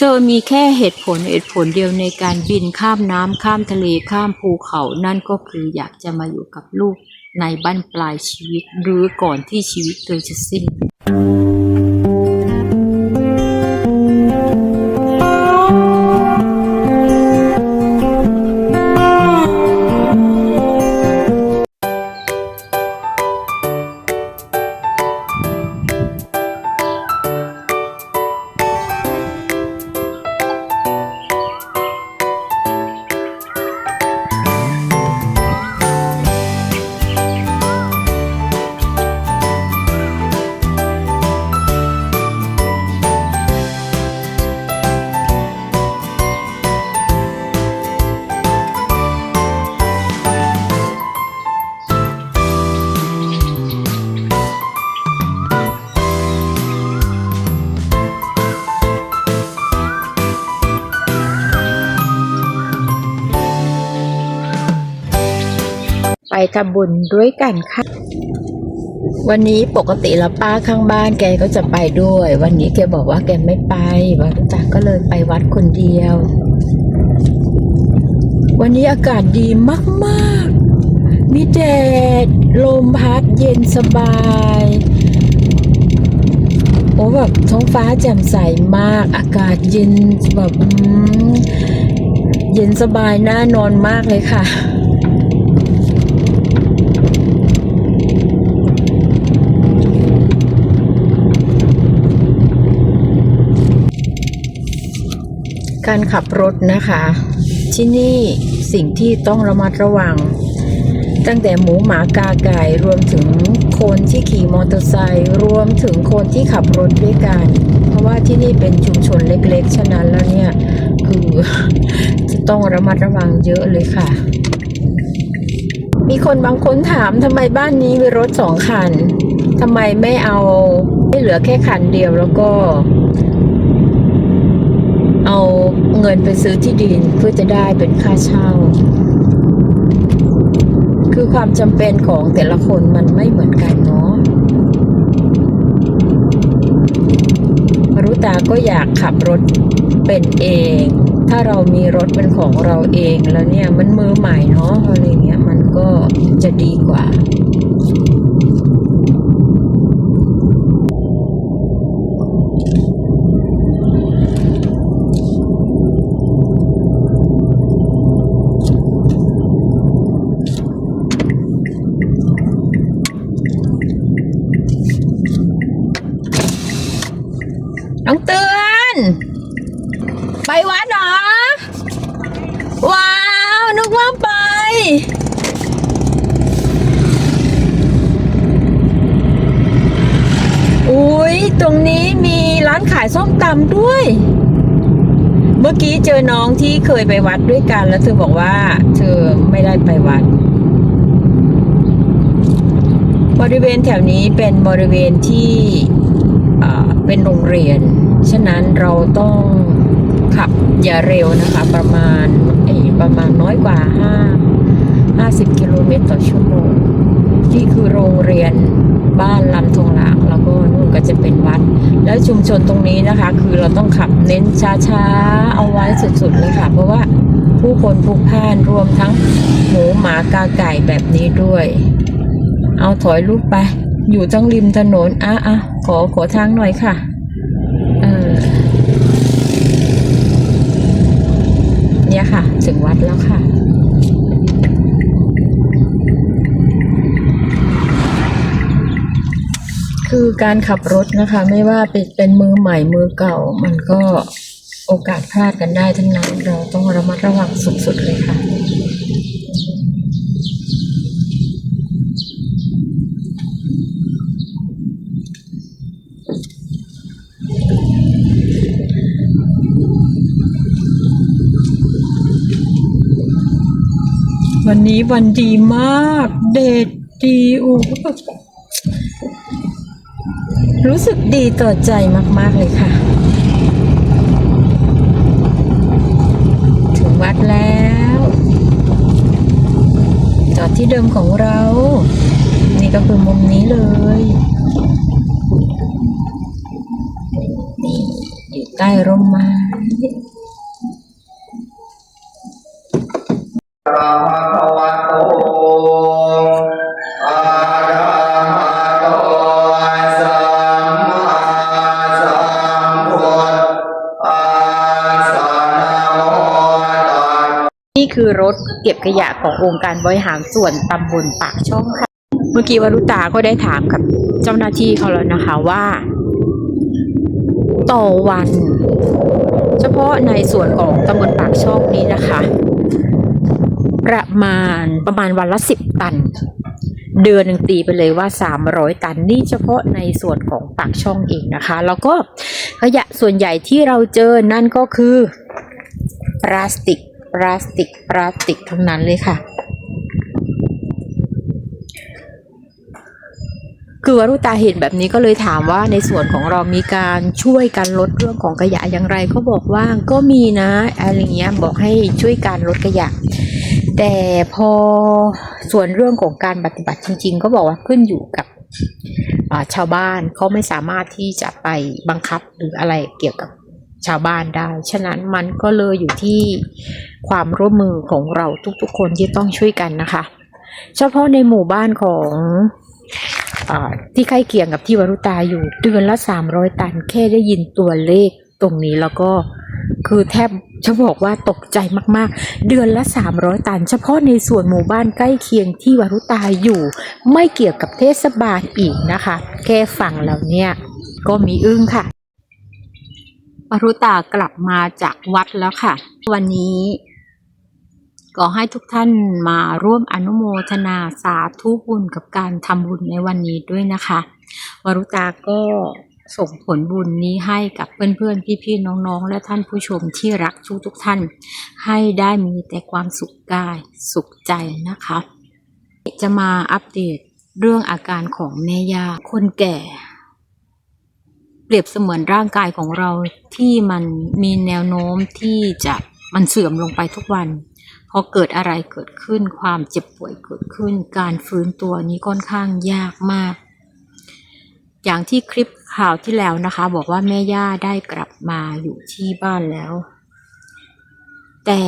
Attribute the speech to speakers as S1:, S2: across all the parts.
S1: เธอมีแค่เหตุผลเหตุผลเดียวในการบินข้ามน้ำข้ามทะเลข้ามภูเขา นั่นก็คืออยากจะมาอยู่กับลูกในบั้นปลายชีวิต หรือก่อนที่ชีวิตเธอจะสิ้น ทำบุญด้วยกันค่ะ วันนี้ปกติแล้วป้าข้างบ้านแกก็จะไปด้วย วันนี้แกบอกว่าแกไม่ไปวัดจักก็เลยไปวัดคนเดียว วันนี้อากาศดีมากๆ มีแดดลมพัดเย็นสบายโอ้แบบท้องฟ้าแจ่มใสมาก อากาศเย็นแบบเย็นสบายน่านอนมากเลยค่ะ การขับรถนะคะ ที่นี่สิ่งที่ต้องระมัดระวัง ตั้งแต่หมูหมากาไก่รวมถึงคนที่ขี่มอเตอร์ไซค์รวมถึงคนที่ขับรถด้วยกัน เพราะว่าที่นี่เป็นชุมชนเล็กๆ ฉะนั้นแล้วเนี่ยคือจะต้องระมัดระวังเยอะเลยค่ะ มีคนบางคนถามทำไมบ้านนี้มีรถสองคันทำไมไม่เอาไม่เหลือแค่คันเดียวแล้วก็ เงินไปซื้อที่ดินเพื่อจะได้เป็นค่าเช่า คือความจำเป็นของแต่ละคนมันไม่เหมือนกันเนาะมารุตาก็อยากขับรถเป็นเอง ถ้าเรามีรถเป็นของเราเองแล้วเนี่ยมันมือใหม่เนาะอะไรเงี้ยมันก็จะดีกว่า น้องเตือน ไปวัดเหรอ ว้าว นึกว่าไป อุ้ยตรงนี้มีร้านขาย ส้มตำด้วย เมื่อกี้เจอน้องที่เคยไปวัดด้วยกัน แล้วเธอบอกว่า เธอไม่ได้ไปวัด บริเวณแถวนี้เป็นบริเวณที่เป็นโรงเรียน ฉะนั้นเราต้องขับอย่าเร็วนะคะ ประมาณประมาณน้อยกว่า 5 50 กิโลเมตรต่อชั่วโมงนี่คือโรงเรียน บ้านลำทงหลางแล้วก็นู่นก็จะเป็นวัด แล้วชุมชนตรงนี้นะคะ คือเราต้องขับเน้นช้าๆเอาไว้สุดๆเลยค่ะ เพราะว่าผู้คนพลุกพ่านรวมทั้งหมูหมากาไก่แบบนี้ด้วย เอาถอยลูกไป อยู่ตั้งริมถนนอะอะขอขอทางหน่อยค่ะเออเนี่ยค่ะ ถึงวัดแล้วค่ะ คือการขับรถนะคะ ไม่ว่าเป็นมือใหม่มือเก่า มันก็โอกาสพลาดกันได้ทั้งนั้นเราต้องระมัดระวังสุดๆเลยค่ะวันนี้วันดีมาก เดทดีอู้ รู้สึกดีต่อใจมาก ๆ เลยค่ะ ถึงวัดแล้ว จอดที่เดิมของเรา นี่ก็คือมุมนี้เลยนี่อยู่ใต้ร่มไม้ คือรถเก็บขยะขององค์การบริหารส่วนตำบลปากช่องค่ะ เมื่อกี้วรุตาก็ได้ถามกับเจ้าหน้าที่เขาแล้วนะคะว่า ต่อวัน เฉพาะในส่วนของตำบลปากช่องนี้นะคะ ประมาณประมาณวันละสิบตัน เดือนหนึ่งตีไปเลยว่า 300 ตันนี่เฉพาะในส่วนของปากช่องเองนะคะ แล้วก็ขยะส่วนใหญ่ที่เราเจอนั่นก็คือพลาสติก พลาสติกพลาสติกทั้งนั้นเลยค่ะ คือวรุตาเห็นแบบนี้ก็เลยถามว่าในส่วนของเรามีการช่วยกันลดเรื่องของขยะอย่างไรก็บอกว่าก็มีนะอะไรเงี้ยบอกให้ช่วยการลดขยะ แต่พอส่วนเรื่องของการปฏิบัติจริง ๆ ก็บอกว่าขึ้นอยู่กับชาวบ้านเขาไม่สามารถที่จะไปบังคับหรืออะไรเกี่ยวกับ ชาวบ้านได้ ฉะนั้นมันก็เลยอยู่ที่ความร่วมมือของเราทุกๆคนที่ต้องช่วยกันนะคะ เฉพาะในหมู่บ้านของอที่ใกล้เคียงกับที่วรุตาอยู่เดือนละ 300 ตัน แค่ได้ยินตัวเลขตรงนี้แล้วก็คือแทบจะบอกว่าตกใจมากๆ เดือนละ 300 ตัน เฉพาะในส่วนหมู่บ้านใกล้เคียงที่วรุตาอยู่ ไม่เกี่ยวกับเทศบาลอีกนะคะ แค่ฟังแล้วเนี่ยก็มีอึ้งค่ะ วรุตากลับมาจากวัดแล้วค่ะ วันนี้ก็ให้ทุกท่านมาร่วมอนุโมทนาสาธุบุญกับการทำบุญในวันนี้ด้วยนะคะ วรุตาก็ส่งผลบุญนี้ให้กับเพื่อนๆ พี่ๆ น้องๆ และท่านผู้ชมที่รักทุกทุกท่าน ให้ได้มีแต่ความสุขกายสุขใจนะคะ จะมาอัปเดตเรื่องอาการของแม่ย่าคนแก่ เปรียบเสมือนร่างกายของเราที่มันมีแนวโน้มที่จะมันเสื่อมลงไปทุกวัน พอเกิดอะไรเกิดขึ้น ความเจ็บป่วยเกิดขึ้น การฟื้นตัวนี้ค่อนข้างยากมาก อย่างที่คลิปข่าวที่แล้วนะคะ บอกว่าแม่ย่าได้กลับมาอยู่ที่บ้านแล้ว แต่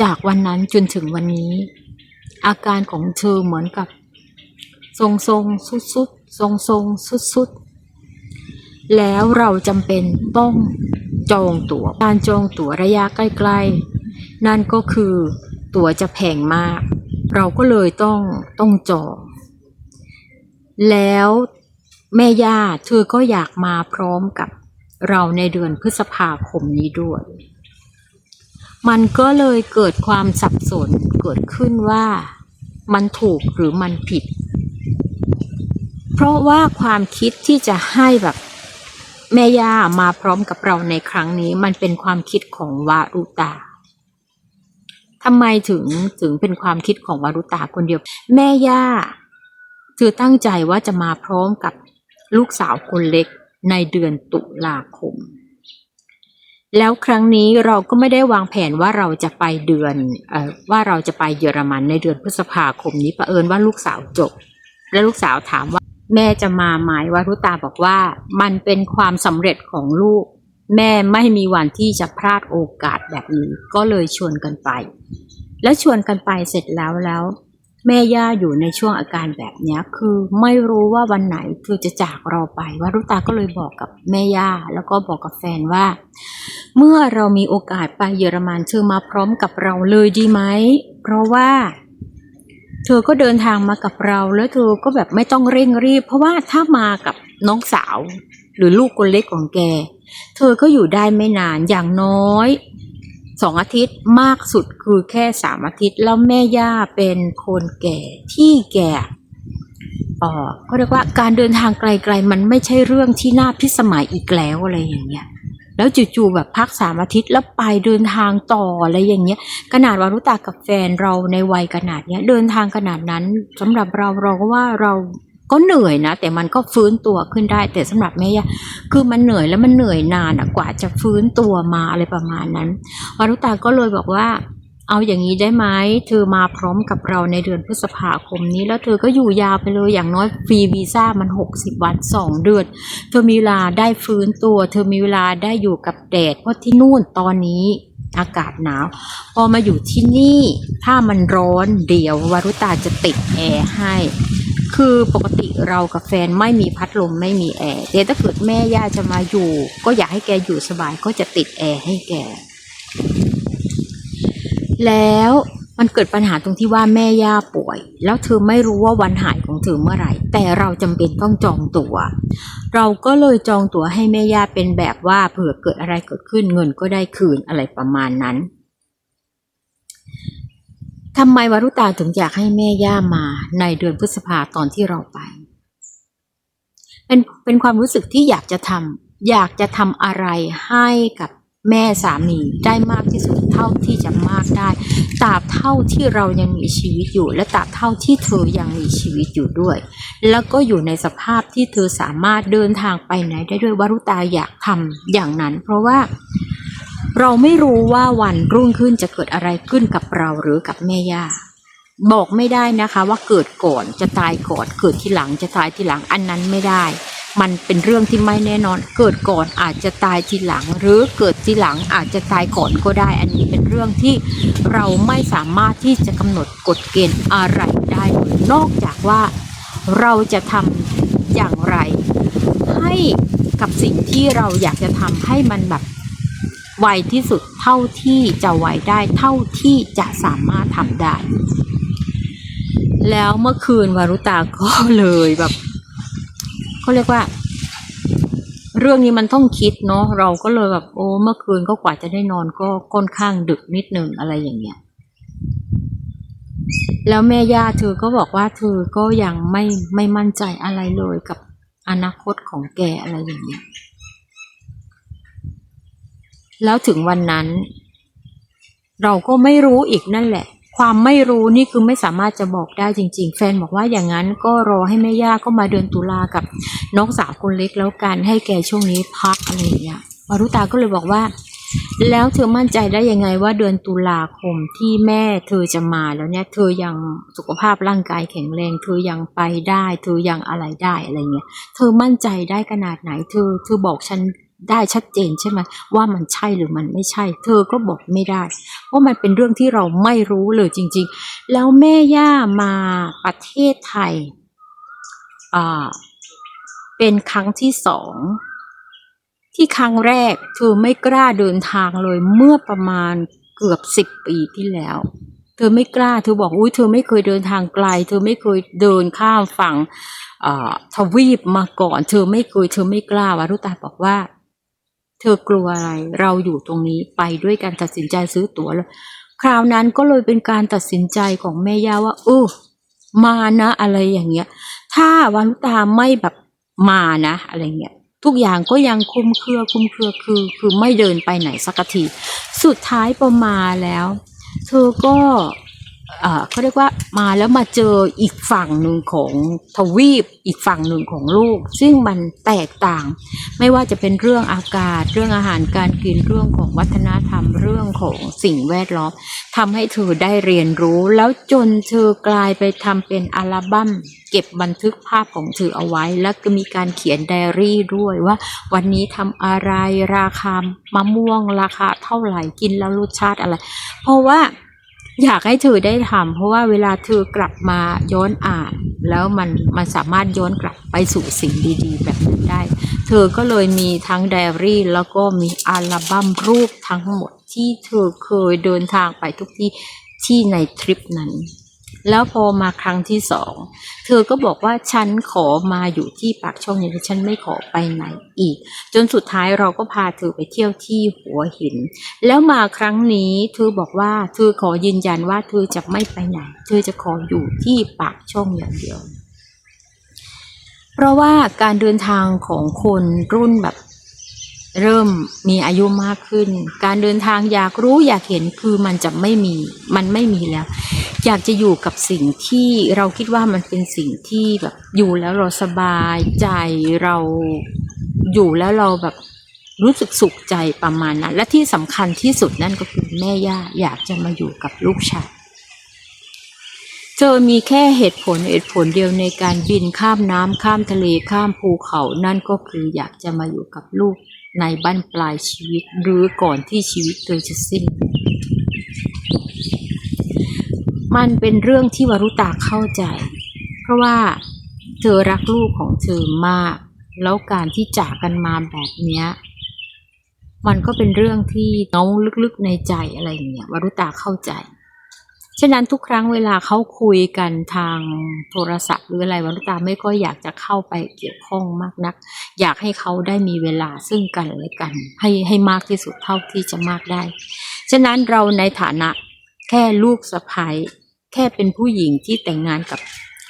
S1: จากวันนั้นจนถึงวันนี้ อาการของเธอเหมือนกับ ทรงทรงสุดสุดทรงทรงสุดสุดๆ แล้วเราจำเป็นต้องจองตั๋ว การจองตั๋วระยะใกล้ๆ นั่นก็คือตั๋วจะแพงมาก เราก็เลยต้องต้องจอง แล้วแม่ย่าเธอก็อยากมาพร้อมกับเราในเดือนพฤษภาคมนี้ด้วย มันก็เลยเกิดความสับสนเกิดขึ้นว่ามันถูกหรือมันผิด เพราะว่าความคิดที่จะให้แบบ แม่ย่ามาพร้อมกับเราในครั้งนี้มันเป็นความคิดของวารุตาทำไมถึงถึงเป็นความคิดของวารุตาคนเดียว แม่ย่าเธอตั้งใจว่าจะมาพร้อมกับลูกสาวคนเล็กในเดือนตุลาคม แล้วครั้งนี้เราก็ไม่ได้วางแผนว่าเราจะไปเดือนออว่าเราจะไปเยอรมันในเดือนพฤษภาคมนี้ประเอิญว่าลูกสาวจบ และลูกสาวถามว่า แม่จะมาไหมวารุตาบอกว่า มันเป็นความสำเร็จของลูก แม่ไม่มีวันที่จะพลาดโอกาสแบบนี้ ก็เลยชวนกันไป และชวนกันไปเสร็จแล้วแล้ว แม่ย่าอยู่ในช่วงอาการแบบเนี้ยคือไม่รู้ว่าวันไหนเธอจะจากเราไปวารุตาก็เลยบอกกับแม่ย่าแล้วก็บอกกับแฟนว่า เมื่อเรามีโอกาสไปเยอรมันเธอมาพร้อมกับเราเลยดีไหมเพราะว่า เธอก็เดินทางมากับเรา แล้วเธอก็แบบไม่ต้องเร่งรีบ เพราะว่าถ้ามากับน้องสาว หรือลูกคนเล็กของแก เธอก็อยู่ได้ไม่นานอย่างน้อยสองอาทิตย์มากสุดคือแค่สามอาทิตย์ แล้วแม่ย่าเป็นคนแก่ที่แก่ออเขาเรียกว่าการเดินทางไกลๆ มันไม่ใช่เรื่องที่น่าพิสมัยอีกแล้วอะไรอย่างเงี้ย แล้วจู่ๆแบบพักสามอาทิตย์แล้วไปเดินทางต่ออะไรอย่างเงี้ยขนาดวารุตากับแฟนเราในวัยขนาดเนี้ยเดินทางขนาดนั้นสำหรับเราเราก็ว่าเราก็เหนื่อยนะ แต่มันก็ฟื้นตัวขึ้นได้ แต่สำหรับแม่ย่าคือมันเหนื่อยแล้วมันเหนื่อยนานกว่าจะฟื้นตัวมาอะไรประมาณนั้นวารุตาก็เลยบอกว่า
S2: เอาอย่างนี้ได้ไหมเธอมาพร้อมกับเราในเดือนพฤษภาคมนี้ แล้วเธอก็อยู่ยาวไปเลยอย่างน้อยฟรีวีซ่ามัน 60 วัน 2 เดือน เธอมีเวลาได้ฟื้นตัว เธอมีเวลาได้อยู่กับแดดเพราะที่นู่นตอนนี้อากาศหนาว พอมาอยู่ที่นี่ถ้ามันร้อนเดี๋ยววารุตาจะติดแอร์ให้ คือปกติเรากับแฟนไม่มีพัดลมไม่มีแอร์แต่ถ้าเกิดแม่ย่าจะมาอยู่ ก็อยากให้แกอยู่สบายก็จะติดแอร์ให้แก แล้วมันเกิดปัญหาตรงที่ว่าแม่ย่าป่วย แล้วเธอไม่รู้ว่าวันหายของเธอเมื่อไหร่ แต่เราจำเป็นต้องจองตัว๋ว เราก็เลยจองตั๋วให้แม่ย่าเป็นแบบว่าเผื่อเกิดอะไรเกิดขึ้นเงินก็ได้คืนอะไรประมาณนั้นทำไมวารุตาถึงอยากให้แม่ย่ามาในเดือนพฤษภาตอนที่เราไป เป็นเป็นความรู้สึกที่อยากจะทำอยากจะทำอะไรให้กับ แม่สามีได้มากที่สุดเท่าที่จะมากได้ตราบเท่าที่เรายังมีชีวิตอยู่ และตราบเท่าที่เธอยังมีชีวิตอยู่ด้วย แล้วก็อยู่ในสภาพที่เธอสามารถเดินทางไปไหนได้ด้วยวรุตาอยากทำอย่างนั้น เพราะว่าเราไม่รู้ว่าวันรุ่งขึ้นจะเกิดอะไรขึ้นกับเราหรือกับแม่ย่าบอกไม่ได้นะคะว่าเกิดก่อนจะตายก่อนเกิดทีหลังจะตายทีหลังอันนั้นไม่ได้ มันเป็นเรื่องที่ไม่แน่นอน เกิดก่อนอาจจะตายทีหลัง หรือเกิดทีหลังอาจจะตายก่อนก็ได้ อันนี้เป็นเรื่องที่เราไม่สามารถที่จะกำหนดกฎเกณฑ์อะไรได้เลยนอกจากว่าเราจะทำอย่างไร ให้กับสิ่งที่เราอยากจะทำให้มันแบบไวที่สุดเท่าที่จะไวได้เท่าที่จะสามารถทำได้ แล้วเมื่อคืนวารุตาก็เลยแบบ เขาเรียกว่า เรื่องนี้มันต้องคิดเนาะเราก็เลยแบบโอ้เมื่อคืนก็กว่าจะได้นอนก็ค่อนข้างดึกนิดนึงอะไรอย่างเงี้ยแล้วแม่ย่าเธอก็บอกว่าเธอก็ยังไม่ไม่มั่นใจอะไรเลยกับอนาคตของแกอะไรอย่างเงี้ยแล้วถึงวันนั้น เราก็ไม่รู้อีกนั่นแหละ ความไม่รู้นี่คือไม่สามารถจะบอกได้จริง ๆ แฟนบอกว่าอย่างนั้นก็รอให้แม่ย่าก็มาเดือนตุลากับน้องสาวคนเล็กแล้วกันให้แกช่วงนี้พักอะไรอย่างเงี้ยวารุตาก็เลยบอกว่า แล้วเธอมั่นใจได้ยังไงว่าเดือนตุลาคมที่แม่เธอจะมาแล้วเนี่ย เธอยังสุขภาพร่างกายแข็งแรง เธอยังไปได้ เธอยังอะไรได้อะไรเงี้ยเธอมั่นใจได้ขนาดไหน เธอเธอบอกฉัน ได้ชัดเจนใช่ไหมว่ามันใช่หรือมันไม่ใช่ เธอก็บอกไม่ได้เพราะมันเป็นเรื่องที่เราไม่รู้เลยจริง ๆ แล้วแม่ย่ามาประเทศไทยอ่าเป็นครั้งที่สองที่ครั้งแรกเธอไม่กล้าเดินทางเลยเมื่อประมาณเกือบสิบปีที่แล้ว เธอไม่กล้าเธอบอกอุ้ยเธอไม่เคยเดินทางไกล เธอไม่เคยเดินข้ามฝั่งทวีปมาก่อน เธอไม่เคยเธอไม่กล้า วารุตาบอกว่า เธอกลัวอะไร เราอยู่ตรงนี้ไปด้วยการตัดสินใจซื้อตั๋วเลยคราวนั้นก็เลยเป็นการตัดสินใจของแม่ย่าว่าเออมานะ อะไรอย่างเงี้ย ถ้าวารุตาไม่แบบมานะอะไรเงี้ยทุกอย่างก็ยังคุมเครือคุมเครือคือ คือไม่เดินไปไหนสักที สุดท้ายพอมาแล้ว เธอก็ เออเขาเรียกว่ามาแล้วมาเจออีกฝั่งหนึ่งของทวีป อีกฝั่งหนึ่งของโลก ซึ่งมันแตกต่าง ไม่ว่าจะเป็นเรื่องอากาศ เรื่องอาหารการกินเรื่องของวัฒนธรรมเรื่องของสิ่งแวดล้อมทำให้เธอได้เรียนรู้ แล้วจนเธอกลายไปทำเป็นอัลบั้มเก็บบันทึกภาพของเธอเอาไว้ แล้วก็มีการเขียนไดอารี่ด้วยว่า วันนี้ทำอะไรราคามะม่วงราคาเท่าไหร่กินแล้วรสชาติอะไร เพราะว่า อยากให้เธอได้ทำเพราะว่าเวลาเธอกลับมาย้อนอ่าน แล้วมันมันสามารถย้อนกลับไปสู่สิ่งดี ๆ แบบนั้นได้ เธอก็เลยมีทั้งไดอารี่ แล้วก็มีอัลบั้มรูปทั้งหมดที่เธอเคยเดินทางไปทุกที่ที่ในทริปนั้น แล้วพอมาครั้งที่สองเธอก็บอกว่าฉันขอมาอยู่ที่ปากช่องนี้ฉันไม่ขอไปไหนอีก จนสุดท้ายเราก็พาเธอไปเที่ยวที่หัวหิน แล้วมาครั้งนี้เธอบอกว่าเธอขอยืนยันว่าเธอจะไม่ไปไหน เธอจะขออยู่ที่ปากช่องอย่างเดียว เพราะว่าการเดินทางของคนรุ่นแบบ เริ่มมีอายุมากขึ้น การเดินทางอยากรู้อยากเห็นคือมันจะไม่มีมันไม่มีแล้ว อยากจะอยู่กับสิ่งที่เราคิดว่ามันเป็นสิ่งที่แบบอยู่แล้วเราสบายใจเราอยู่แล้วเราแบบรู้สึกสุขใจประมาณนั้น และที่สำคัญที่สุดนั่นก็คือแม่ย่าอยากจะมาอยู่กับลูกชายเธอมีแค่เหตุผลเหตุผลเดียวในการบินข้ามน้ำข้ามทะเลข้ามภูเขานั่นก็คืออยากจะมาอยู่กับลูก ในบั้นปลายชีวิตหรือก่อนที่ชีวิตเธอจะสิ้น มันเป็นเรื่องที่วรุตาเข้าใจ เพราะว่าเธอรักลูกของเธอมาก แล้วการที่จากกันมาแบบเนี้ยมันก็เป็นเรื่องที่เงาลึกๆในใจอะไรอย่างเงี้ยวรุตาเข้าใจ ฉะนั้นทุกครั้งเวลาเขาคุยกันทางโทรศัพท์หรืออะไรวรุตาไม่ก็อยากจะเข้าไปเกี่ยวข้องมากนัก อยากให้เขาได้มีเวลาซึ่งกันและกัน ให้ให้มากที่สุดเท่าที่จะมากได้ ฉะนั้นเราในฐานะแค่ลูกสะใภ้แค่เป็นผู้หญิงที่แต่งงานกับ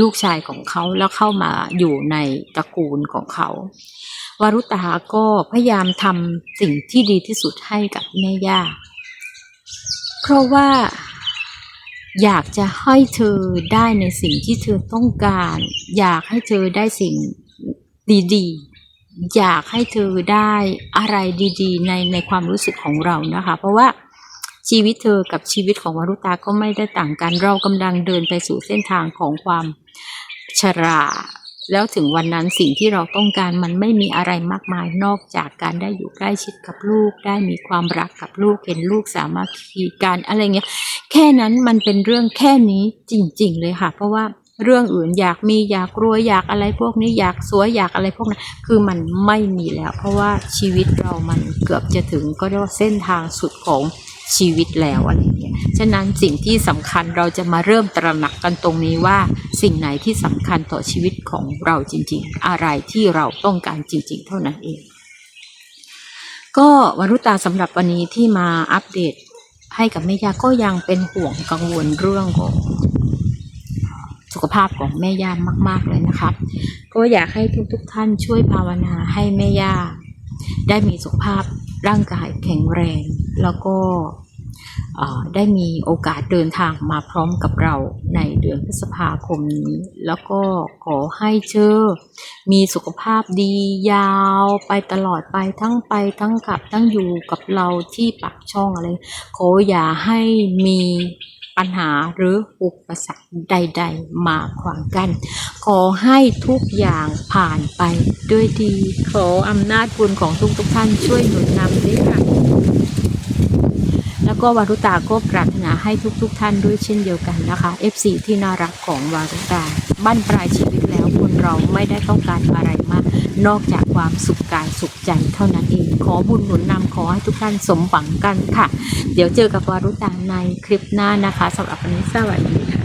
S2: ลูกชายของเขาแล้วเข้ามาอยู่ในตระกูลของเขา วารุตาก็พยายามทำสิ่งที่ดีที่สุดให้กับแม่ย่า เพราะว่า อยากจะให้เธอได้ในสิ่งที่เธอต้องการ อยากให้เธอได้สิ่งดีๆ อยากให้เธอได้อะไรดีๆ ในในความรู้สึกของเรานะคะ เพราะว่าชีวิตเธอกับชีวิตของวารุตาก็ไม่ได้ต่างกัน เรากำลังเดินไปสู่เส้นทางของความชรา แล้วถึงวันนั้นสิ่งที่เราต้องการมันไม่มีอะไรมากมายนอกจากการได้อยู่ใกล้ชิดกับลูก ได้มีความรักกับลูกเห็นลูกสามารถคีการอะไรเงี้ยแค่นั้นมันเป็นเรื่องแค่นี้จริง ๆ เลยค่ะ เพราะว่าเรื่องอื่นอยากมีอยากรวยอยากอะไรพวกนี้อยากสวยอยากอะไรพวกนั้นคือมันไม่มีแล้ว เพราะว่าชีวิตเรามันเกือบจะถึงก็เรียกว่าเส้นทางสุดของ ชีวิตแล้วอะไรอย่างเงี้ย ฉะนั้นสิ่งที่สำคัญเราจะมาเริ่มตระหนักกันตรงนี้ว่า สิ่งไหนที่สำคัญต่อชีวิตของเราจริง ๆ อะไรที่เราต้องการจริง ๆ เท่านั้นเอง ก็วรุตาสำหรับวันนี้ที่มาอัปเดตให้กับแม่ย่าก็ยังเป็นห่วงกังวลเรื่องของสุขภาพของแม่ย่ามาก ๆ เลยนะคะก็อยากให้ทุกๆทท่านช่วยภาวนาให้แม่ย่า ได้มีสุขภาพร่างกายแข็งแรง แล้วก็ได้มีโอกาสเดินทางมาพร้อมกับเราในเดือนพฤษภาคมนี้ แล้วก็ขอให้เจอมีสุขภาพดียาวไปตลอดไปทั้งไปทั้งกลับทั้งอยู่กับเราที่ปากช่องอะไร ขออย่าให้มีปัญหาหรืออุปสรรคใด ๆ มาขวางกัน ขอให้ทุกอย่างผ่านไปด้วยดี ขออำนาจบุญของทุกๆทท่านช่วยหนุนนำด้วยค่ะ แล้วก็วารุตาก็ปรารถนาให้ทุกๆทท่านด้วยเช่นเดียวกันนะคะ F4 ที่น่ารักของวารุตาบั้นปลายชีวิตแล้วคนเราไม่ได้ต้องการอะไรมาก นอกจากความสุขกายสุขใจเท่านั้นเอง ขอบุญหนุนนำขอให้ทุกท่านสมหวังกันค่ะ เดี๋ยวเจอกับวารุตาในคลิปหน้านะคะสำหรับวันนี้สวัสดีค่ะ